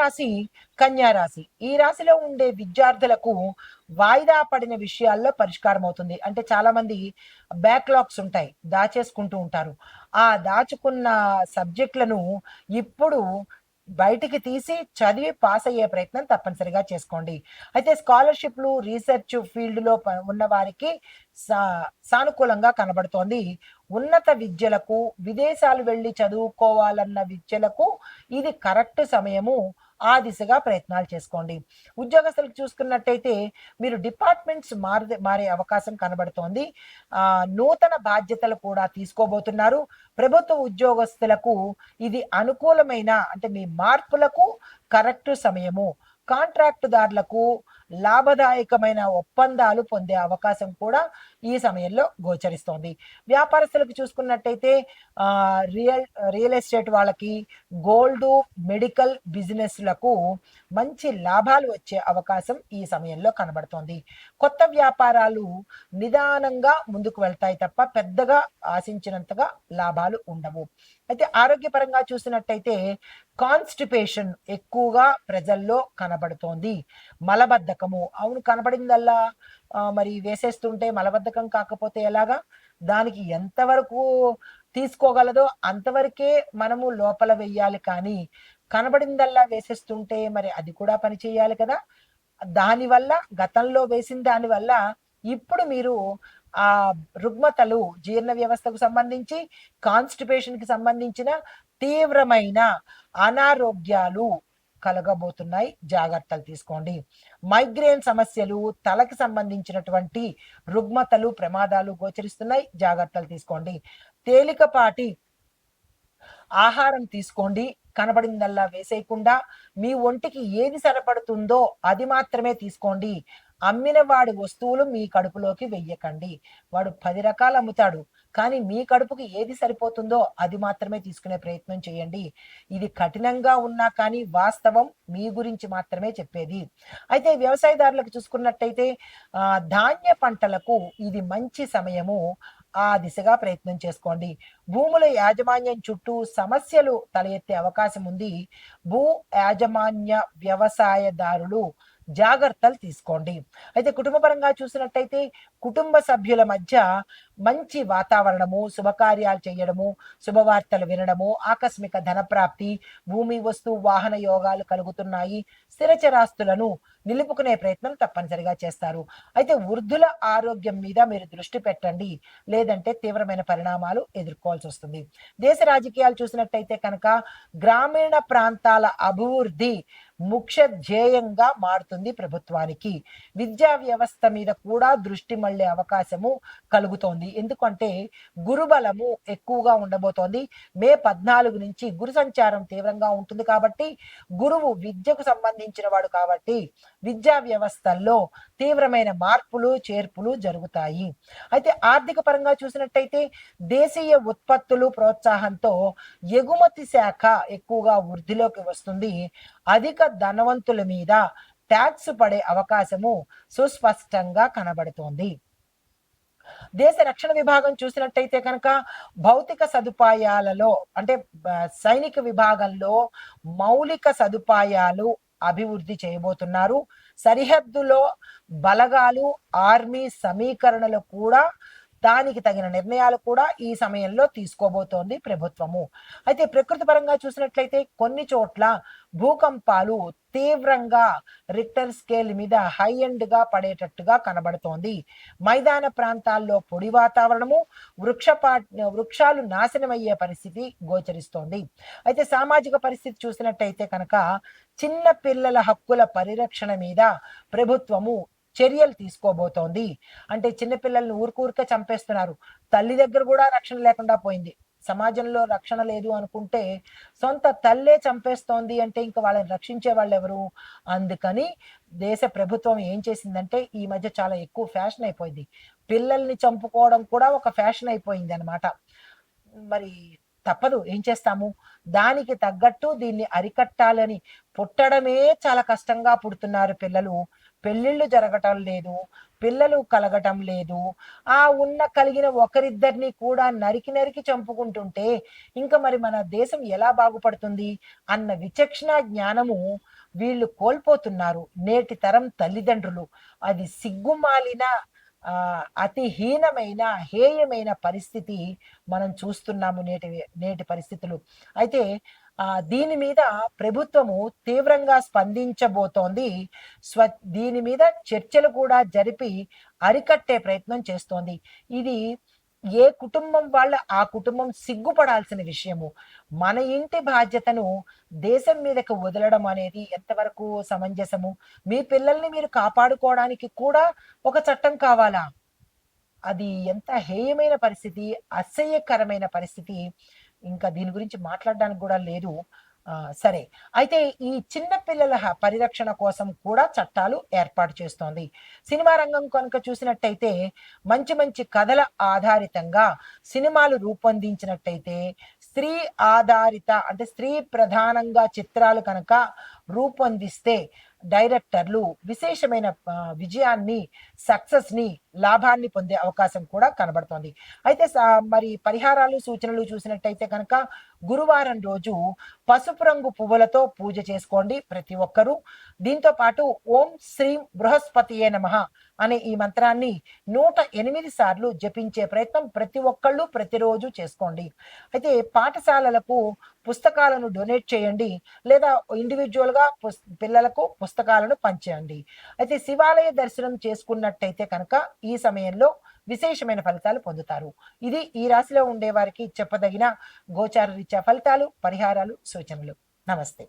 రాశి కన్యా రాశి. ఈ రాశిలో ఉండే విద్యార్థులకు వాయిదా పడిన విషయాల్లో పరిష్కారం అవుతుంది. అంటే చాలా మంది బ్యాక్లాగ్స్ ఉంటాయి దాచేసుకుంటూ ఉంటారు. ఆ దాచుకున్న సబ్జెక్టులను ఇప్పుడు బయటికి తీసి చదివి పాస్ అయ్యే ప్రయత్నం తప్పనిసరిగా చేసుకోండి. అయితే స్కాలర్షిప్లు రీసెర్చ్ ఫీల్డ్లో ఉన్న వారికి సా సానుకూలంగా కనబడుతోంది. ఉన్నత విద్యలకు విదేశాలు వెళ్ళి చదువుకోవాలన్న విద్యలకు ఇది కరెక్ట్ సమయము. ఆ దిశగా ప్రయత్నాలు చేసుకోండి. ఉద్యోగస్తులకు చూసుకున్నట్టయితే మీరు డిపార్ట్మెంట్స్ మారే మారే అవకాశం కనబడుతోంది. నూతన బాధ్యతలు కూడా తీసుకోబోతున్నారు. ప్రభుత్వ ఉద్యోగస్తులకు ఇది అనుకూలమైన అంటే మీ మార్పులకు కరెక్ట్ సమయము. కాంట్రాక్టుదారులకు లాభదాయకమైన ఒప్పందాలు పొందే అవకాశం కూడా ఈ సమయంలో గోచరిస్తోంది. వ్యాపారస్తులకు చూసుకున్నట్టయితే రియల్ రియల్ ఎస్టేట్ వాళ్ళకి గోల్డ్ మెడికల్ బిజినెస్లకు మంచి లాభాలు వచ్చే అవకాశం ఈ సమయంలో కనబడుతోంది. కొత్త వ్యాపారాలు నిదానంగా ముందుకు వెళ్తాయి తప్ప పెద్దగా ఆశించినంతగా లాభాలు ఉండవు. అయితే ఆరోగ్యపరంగా చూసినట్టయితే కాన్స్టిపేషన్ ఎక్కువగా ప్రజల్లో కనబడుతోంది. మలబద్ధకము అవును కనబడిందల్లా మరి వేసేస్తుంటే మలబద్ధకం కాకపోతే ఎలాగా? దానికి ఎంతవరకు తీసుకోగలదో అంతవరకే మనము లోపల వెయ్యాలి కానీ కనబడిందల్లా వేసేస్తుంటే మరి అది కూడా పని చేయాలి కదా? దానివల్ల గతంలో వేసిన దానివల్ల ఇప్పుడు మీరు ఆ రుగ్మతలు జీర్ణ వ్యవస్థకు సంబంధించి కాన్స్టిపేషన్కి సంబంధించిన తీవ్రమైన అనారోగ్యాలు కలగబోతున్నాయి. జాగ్రత్తలు తీసుకోండి. మైగ్రేన్ సమస్యలు తలకి సంబంధించినటువంటి రుగ్మతలు ప్రమాదాలు గోచరిస్తున్నాయి. జాగ్రత్తలు తీసుకోండి. తేలికపాటి ఆహారం తీసుకోండి. కనబడిందల్లా వేసేయకుండా మీ ఒంటికి ఏది సరిపడుతుందో అది మాత్రమే తీసుకోండి. అమ్మిన వాడి వస్తువులు మీ కడుపులోకి వెయ్యకండి. వాడు పది రకాలు అమ్ముతాడు. కానీ మీ కడుపుకి ఏది సరిపోతుందో అది మాత్రమే తీసుకునే ప్రయత్నం చేయండి. ఇది కఠినంగా ఉన్నా కానీ వాస్తవం మీ గురించి మాత్రమే చెప్పేది. అయితే వ్యవసాయదారులకు చూసుకున్నట్టయితే ఆ ధాన్య పంటలకు ఇది మంచి సమయము. ఆ దిశగా ప్రయత్నం చేసుకోండి. భూముల యాజమాన్యం చుట్టూ సమస్యలు తల ఎత్తే అవకాశం ఉంది. భూ యాజమాన్య వ్యవసాయదారులు జాగ్రత్తలు తీసుకోండి. అయితే కుటుంబపరంగా చూసినట్టయితే కుటుంబ సభ్యుల మధ్య మంచి వాతావరణము శుభకార్యాలు చేయడము శుభవార్తలు వినడము ఆకస్మిక ధనప్రాప్తి భూమి వస్తు వాహన యోగాలు కలుగుతున్నాయి. స్థిరచరాస్తులను నిలుపుకునే ప్రయత్నం తప్పనిసరిగా చేస్తారు. అయితే వృద్ధుల ఆరోగ్యం మీద మీరు దృష్టి పెట్టండి. లేదంటే తీవ్రమైన పరిణామాలు ఎదుర్కోవాల్సి వస్తుంది. దేశ రాజకీయాలు చూసినట్టయితే కనుక గ్రామీణ ప్రాంతాల అభివృద్ధి ముఖ్య ధ్యేయంగా మారుతుంది ప్రభుత్వానికి. విద్యా వ్యవస్థ మీద కూడా దృష్టి మళ్ళే అవకాశము కలుగుతోంది. ఎందుకంటే గురుబలము ఎక్కువగా ఉండబోతోంది. మే పద్నాలుగు నుంచి గురు సంచారం తీవ్రంగా ఉంటుంది కాబట్టి గురువు విద్యకు సంబంధించిన వాడు కాబట్టి విద్యా వ్యవస్థల్లో తీవ్రమైన మార్పులు చేర్పులు జరుగుతాయి. అయితే ఆర్థిక పరంగా చూసినట్టయితే దేశీయ ఉత్పత్తులు ప్రోత్సాహంతో ఎగుమతి శాఖ ఎక్కువగా వృద్ధిలోకి వస్తుంది. అధిక ధనవంతుల మీద ట్యాక్స్ పడే అవకాశము సుస్పష్టంగా కనబడుతోంది. దేశ రక్షణ విభాగం చూసినట్టయితే కనుక భౌతిక సదుపాయాలలో అంటే సైనిక విభాగంలో మౌలిక సదుపాయాలు అభివృద్ధి చేయబోతున్నారు. సరిహద్దులో బలగాలు ఆర్మీ సమీకరణలు కూడా దానికి తగిన నిర్ణయాలు కూడా ఈ సమయంలో తీసుకోబోతోంది ప్రభుత్వము. అయితే ప్రకృతి పరంగా చూసినట్లయితే కొన్ని చోట్ల భూకంపాలు తీవ్రంగా రిక్టర్ స్కేల్ మీద హై ఎండ్గా పడేటట్టుగా కనబడుతోంది. మైదాన ప్రాంతాల్లో పొడి వాతావరణము వృక్షపా వృక్షాలు నాశనమయ్యే పరిస్థితి గోచరిస్తోంది. అయితే సామాజిక పరిస్థితి చూసినట్టయితే కనుక చిన్న పిల్లల హక్కుల పరిరక్షణ మీద ప్రభుత్వము చర్యలు తీసుకోబోతోంది. అంటే చిన్నపిల్లల్ని ఊరుకూరికే చంపేస్తున్నారు. తల్లి దగ్గర కూడా రక్షణ లేకుండా పోయింది. సమాజంలో రక్షణ లేదు అనుకుంటే సొంత తల్లే చంపేస్తోంది అంటే ఇంకా వాళ్ళని రక్షించే వాళ్ళు ఎవరు? అందుకని దేశ ప్రభుత్వం ఏం చేసిందంటే ఈ మధ్య చాలా ఎక్కువ ఫ్యాషన్ అయిపోయింది. పిల్లల్ని చంపుకోవడం కూడా ఒక ఫ్యాషన్ అయిపోయింది అనమాట మరి తప్పదు ఏం చేస్తాము? దానికి తగ్గట్టు దీన్ని అరికట్టాలని పుట్టడమే చాలా కష్టంగా పుడుతున్నారు పిల్లలు. పెళ్ళిళ్ళు జరగటం లేదు పిల్లలు కలగటం లేదు. ఆ ఉన్న కలిగిన ఒకరిద్దరిని కూడా నరికి నరికి చంపుకుంటుంటే ఇంకా మరి మన దేశం ఎలా బాగుపడుతుంది అన్న విచక్షణ జ్ఞానము వీళ్ళు కోల్పోతున్నారు నేటి తరం తల్లిదండ్రులు. అది సిగ్గుమాలిన అతి హీనమైన హేయమైన పరిస్థితి మనం చూస్తున్నాము నేటి నేటి పరిస్థితులు. అయితే దీని మీద ప్రభుత్వము తీవ్రంగా స్పందించబోతోంది. స్వ దీని మీద చర్చలు కూడా జరిపి అరికట్టే ప్రయత్నం చేస్తోంది. ఇది ఏ కుటుంబం వాళ్ళ ఆ కుటుంబం సిగ్గుపడాల్సిన విషయము. మన ఇంటి బాధ్యతను దేశం మీదకి వదలడం అనేది ఎంతవరకు సమంజసము? మీ పిల్లల్ని మీరు కాపాడుకోవడానికి కూడా ఒక చట్టం కావాలా? అది ఎంత హేయమైన పరిస్థితి అసహ్యకరమైన పరిస్థితి. ఇంకా దీని గురించి మాట్లాడడానికి కూడా లేదు. సరే. అయితే ఈ చిన్న పిల్లల పరిరక్షణ కోసం కూడా చట్టాలు ఏర్పాటు చేస్తోంది. సినిమా రంగం కనుక చూసినట్టయితే మంచి మంచి కథల ఆధారితంగా సినిమాలు రూపొందించినట్టయితే స్త్రీ ఆధారిత అంటే స్త్రీ ప్రధానంగా చిత్రాలు కనుక రూపొందిస్తే డైరెక్టర్లు విశేషమైన విజయాన్ని సక్సెస్ని లాభాన్ని పొందే అవకాశం కూడా కనబడుతోంది. అయితే మరి పరిహారాలు సూచనలు చూసినట్టయితే కనుక గురువారం రోజు పసుపు రంగు పువ్వులతో పూజ చేసుకోండి ప్రతి ఒక్కరూ. దీంతో పాటు ఓం శ్రీం బృహస్పతియే నమః అనే ఈ మంత్రాన్ని నూట ఎనిమిది సార్లు జపించే ప్రయత్నం ప్రతి ఒక్కళ్ళు ప్రతిరోజు చేసుకోండి. అయితే పాఠశాలలకు పుస్తకాలను డొనేట్ చేయండి లేదా ఇండివిజువల్గా పుస్- పిల్లలకు పుస్తకాలను పంచేయండి. అయితే శివాలయ దర్శనం చేసుకున్నట్టయితే కనుక ఈ సమయంలో విశేషమైన ఫలితాలు పొందుతారు. ఇది ఈ రాశిలో ఉండే వారికి చెప్పదగిన గోచార రీత్యా ఫలితాలు పరిహారాలు సూచనలు. నమస్తే.